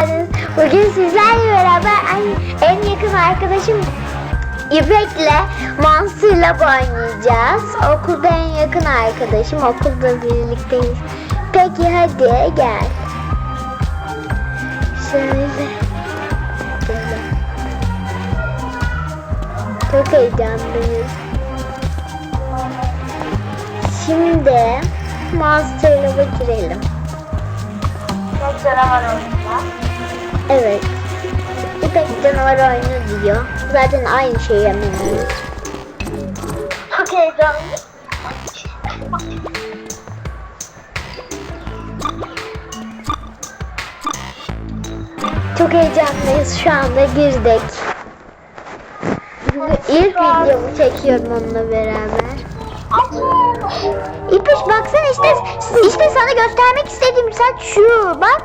geldiniz. Bugün sizlerle beraber en, yakın arkadaşım İpek'le Monster'la oynayacağız. Okulda en yakın arkadaşım. Okulda birlikteyiz. Peki hadi gel. Şöyle. Şöyle. Çok heyecanlıyız. Şimdi Monster'la girelim. Çok canavar oyunda. Evet. İpek canavar oyunu diyor. Zaten aynı şeyi yapıyoruz. Çok heyecanlı. Çok heyecanlıyız şu anda girdik. İlk videomu çekiyorum onunla beraber. İpiş baksana işte işte sana göstermek istediğim saç şu bak.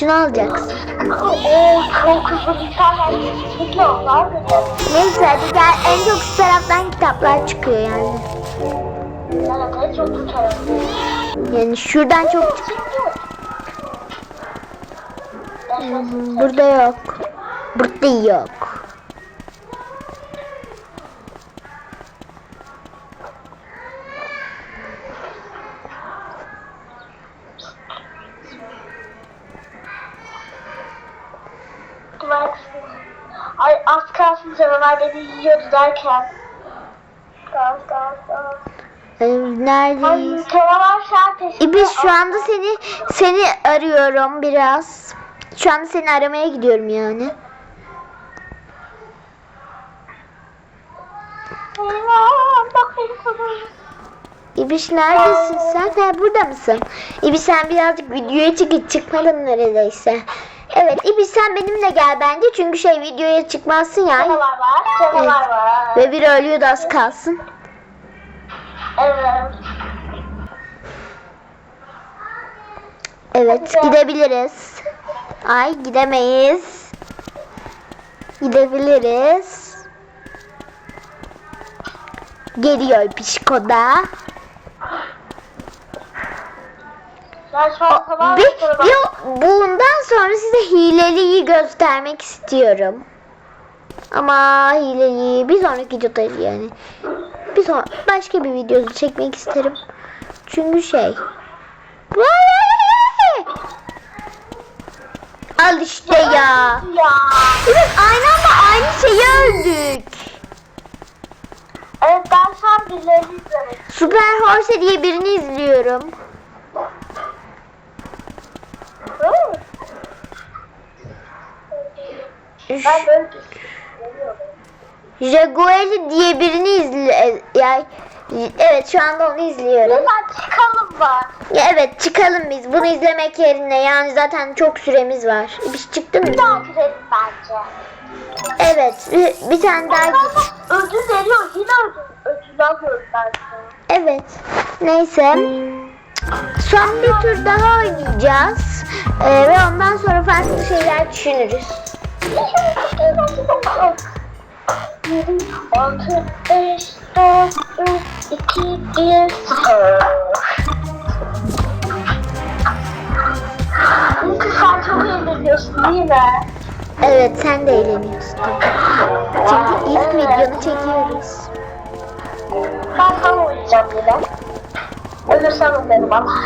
Şunu alacaksın. Oo çok hızlı bir tane. Da Neyse hadi gel en çok şu taraftan kitaplar çıkıyor yani. Evet çok. Yani şuradan çok çık- Burada yok. Burada yok. Ay az kalsın canavar beni yiyordu derken. Gaz gaz gaz. Ee, Neredeyiz? canavar an peşimde. İbiş şu anda seni seni arıyorum biraz. Şu anda seni aramaya gidiyorum yani. İbiş neredesin sen? Ha, burada mısın? İbiş sen birazcık videoya çık çıkmadın neredeyse. Evet İbiş sen benimle gel bence çünkü şey videoya çıkmazsın ya. Canavar var, canavar var. Ve bir ölüyor da az kalsın. Evet. Evet gidebiliriz. Ay gidemeyiz. Gidebiliriz. Geliyor pişkoda. Ben şu an tamam Bir, bir, hileliyi göstermek istiyorum. Ama hileliyi bir sonraki videoda yani. Bir son başka bir videosu çekmek isterim. Çünkü şey. Al işte ya. Ya. Evet aynı anda aynı şeyi öldük. Evet ben şu an birilerini izlemek. Süper Horse diye birini izliyorum. Hı? Ben böyle düşünüyorum. Jagueli diye birini izle yani evet şu anda onu izliyorum. Lütfen çıkalım mı? Ya evet çıkalım biz bunu izlemek yerine yani zaten çok süremiz var. Bir çıktı mı? Bir daha girelim bence. Evet bir, bir tane daha ödül veriyor. Yine ödül, ödül alıyoruz bence. Evet neyse son bir tur daha oynayacağız Ee, ve ondan sonra farklı şeyler düşünürüz. Yedi, altı, beş, dört, üç, iki, bir, sıfır. Çünkü sen çok eğleniyorsun değil mi? Evet sen de eğleniyorsun. Çünkü ilk videonu çekiyoruz. Ben sana oynayacağım yine. Ölürsem ölerim ama.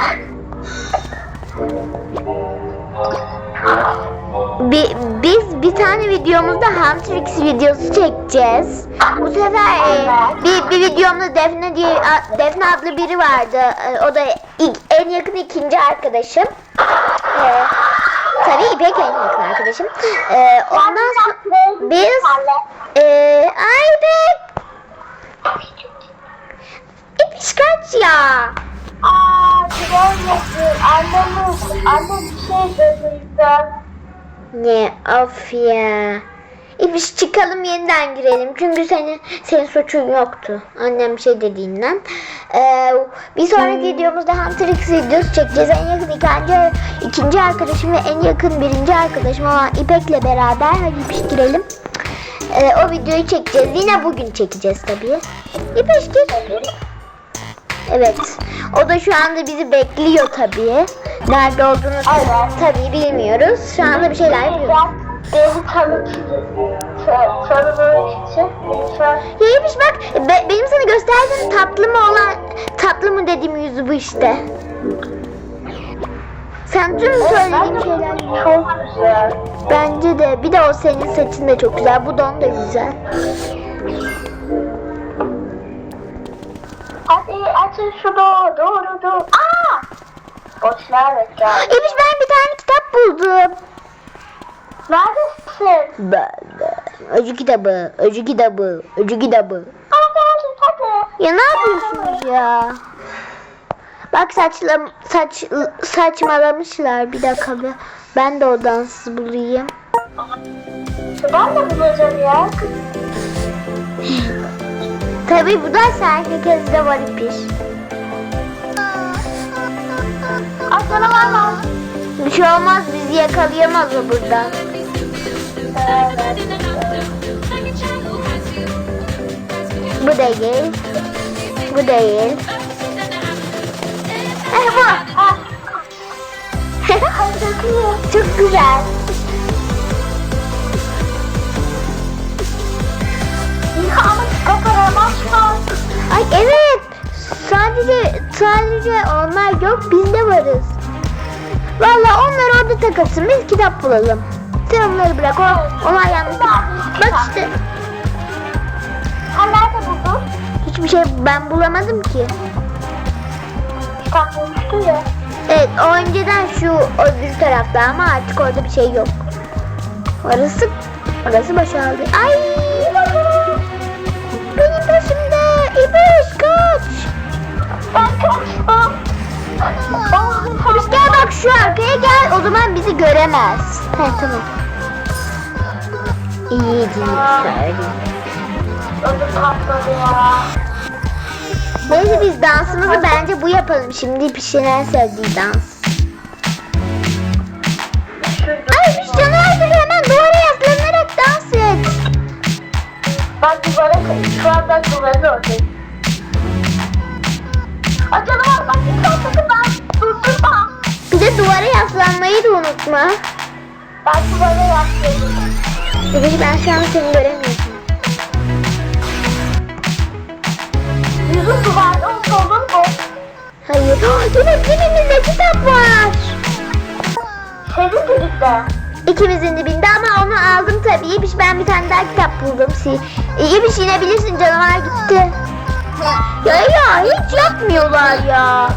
Bi- biz bir tane videomuzda Huntrix videosu çekeceğiz. Bu sefer e, bir, bir videomda Defne diye a- Defne adlı biri vardı. E, o da ilk, en yakın ikinci arkadaşım. E, tabii İpek en yakın arkadaşım. E, ondan sonra biz e, ay İpek İpiş kaç ya? Aa. Annem, annem bir şey dediydi. Ne of ya. İpiş çıkalım yeniden girelim. Çünkü senin senin suçun yoktu. Annem bir şey dediğinden. Ee, bir sonraki videomuzda Hunter X videosu çekeceğiz. En yakın ikinci, ikinci arkadaşım ve en yakın birinci arkadaşım olan İpek'le beraber hadi İpiş girelim. Ee, o videoyu çekeceğiz. Yine bugün çekeceğiz tabii. İpiş gir. Evet. O da şu anda bizi bekliyor tabii. Nerede olduğunu Evet. tabii bilmiyoruz. Şu anda bir şeyler yapıyoruz. Ben beni tanıt tan- tanımak için Neymiş bak be- benim sana gösterdiğim tatlı mı olan tatlı mı dediğim yüzü bu işte. Sen tüm söylediğim şeyler çok güzel. bence de bir de o senin saçın da çok güzel bu don da güzel. Hadi açın şunu. Doğru dur. Aa! Boşlar geldi. İbiş ben bir tane kitap buldum. Neredesin? Ben de. Öcü kitabı, öcü kitabı, öcü kitabı. Aa geldim hadi. Ya ne yapıyorsunuz ya? Bak saçla saç saçmalamışlar bir dakika be. Ben de o dansı bulayım. Ben de bulacağım ya. Tabii bu da herkeste var ipiş. Aa sana var mı? Bir şey olmaz bizi yakalayamaz o buradan. Bu değil. Bu değil. Eh bu. Çok güzel. Ay evet. Sadece sadece onlar yok biz de varız. Valla onlar orada takılsın biz kitap bulalım. Sen onları bırak o, onlar yalnız. Bak işte Sen nerede buldun? hiçbir şey ben bulamadım ki. Kitap bulmuştu ya. Evet o önceden şu öbür tarafta ama artık orada bir şey yok. Orası orası boşaldı. Ay benim peşimde İbiş kaç. Ben kaçtım. Gel bak şu arkaya gel o zaman bizi göremez. He tamam. İyi değil Ödüm patladı ya. Neyse biz dansımızı bence bu yapalım. Şimdi İbiş'in en sevdiği dans. Ben duvara şu anda duvarın oradayım. Aa canavar bak sakın ben durdurma. Bir de duvara yaslanmayı da unutma. Ben duvara yaslayayım. İbiş ben şu an seni göremiyorum. Yüzüm duvarda olur mu? Hayır. Evet dibimizde kitap var. Senin dibinde. İkimizin dibinde ama onu aldım tabii. İbiş ben bir tane daha kitap buldum. Si İbiş inebilirsin canavar gitti. Ya ya hiç yapmıyorlar ya.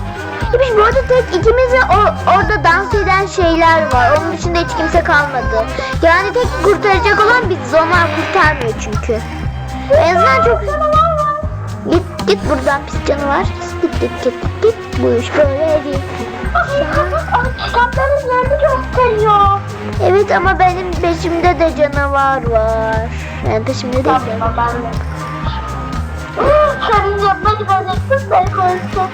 İbiş bu arada tek ikimiz ve o, orada dans eden şeyler var. Onun dışında hiç kimse kalmadı. Yani tek kurtaracak olan biz onlar kurtarmıyor çünkü. En azından çok... Git git buradan pis canavar. Git git git git. Bu iş böyle değil. Kitapların yerini gösteriyor. Evet ama benim peşimde de canavar var. Yani peşimde de. Tamam ben de. Senin yanına gideceksin beni koysun.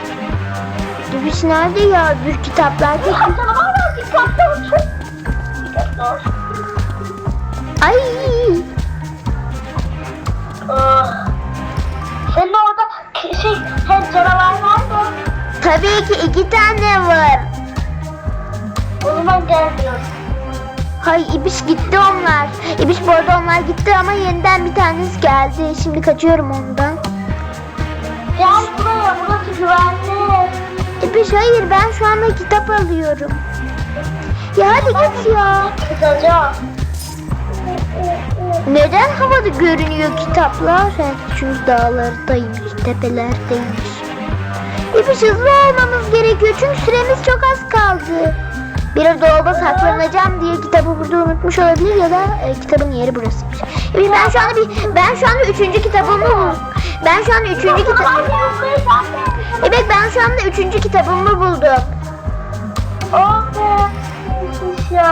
Dübüş nerede ya? Bir kitaplar canavar var. Dikkatli ol. Ay. Aa, Senin orada şey hem canavar var mı? Tabii ki iki tane var. O zaman gelmiyor. Hay İbiş gitti onlar. İbiş bu arada onlar gitti ama yeniden bir tanesi geldi. Şimdi kaçıyorum ondan. Gel buraya burası güvenli. İbiş hayır ben şu anda kitap alıyorum. Ya hadi git ya. Kızacağım. Neden havada görünüyor kitaplar? Çünkü dağlardaymış, tepelerdeymiş. İbiş hızlı olmamız gerekiyor çünkü süremiz çok az kaldı. Bir dolaba saklanacağım diye kitabı burada unutmuş olabilir ya da e, kitabın yeri burasıymış. İbiş ben şu anda bir, ben şu anda üçüncü kitabımı. Ben şu anda üçüncü kitap. Evet ben şu anda üçüncü kitabımı buldum. Oh.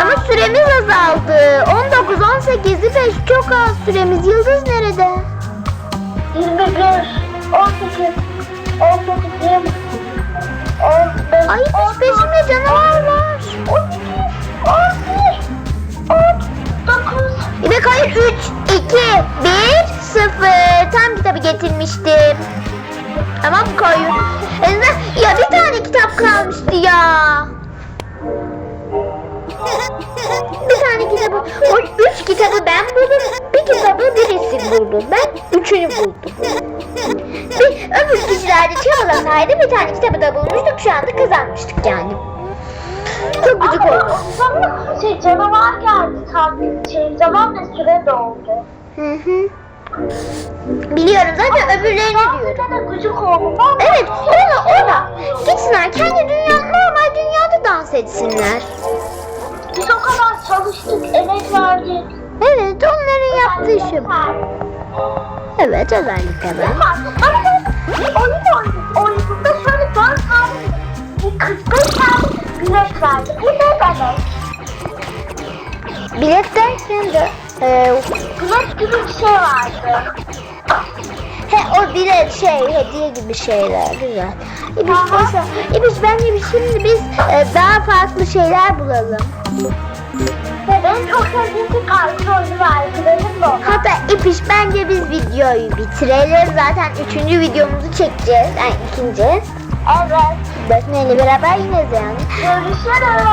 Ama süremiz azaldı. 19, 18, 5 çok az süremiz. Yıldız nerede? 21, 18, 18, 20, 15, Ay hiç peşimde canavar Hadi koy 3, 2, 1, 0. Tam kitabı getirmiştim. Tamam koy. Ya bir tane kitap kalmıştı ya. Bir tane kitabı, o üç kitabı ben buldum. Bir kitabı birisi buldu. Ben üçünü buldum. Bir öbür kişilerde çabalasaydı bir tane kitabı da bulmuştuk. Şu anda kazanmıştık yani. Çok gıcık Ama oldu. sonra şey canavar geldi tam şey zaman ve süre doldu. Hı hı. Biliyorum zaten öbürlerini diyorum. De gıcık oldu. Ben Evet, ona ona. Gitsinler kendi dünya, normal dünyada dans etsinler. Biz o kadar çalıştık, emek verdik. Evet, onların yaptığı işi bu. Evet, özellikle ben. Ama oyun oynadık. Oyununda şöyle 4 tane, bir 45 tane bilet verdi. Bu ne demek? Bilet derken de, e, Bilet gibi bir şey vardı. he, o bilet şey, hediye gibi şeyler, güzel. İbiş, mesela, İbiş bence biz şimdi biz e, daha farklı şeyler bulalım. Ve en çok sevdiğim bir kartı var. Gidelim mi? Hatta İpiş bence biz videoyu bitirelim. Zaten üçüncü videomuzu çekeceğiz. Yani ikinci. Evet. Defne ile beraber yine yani. Görüşürüz.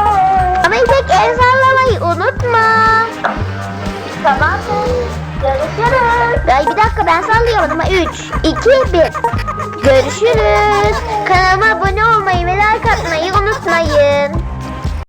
Ama İpek el sallamayı unutma. Tamam. Görüşürüz. Ay bir dakika ben sallayamadım. 3, 2, 1. Görüşürüz. Kanalıma abone olmayı ve like atmayı unutmayın.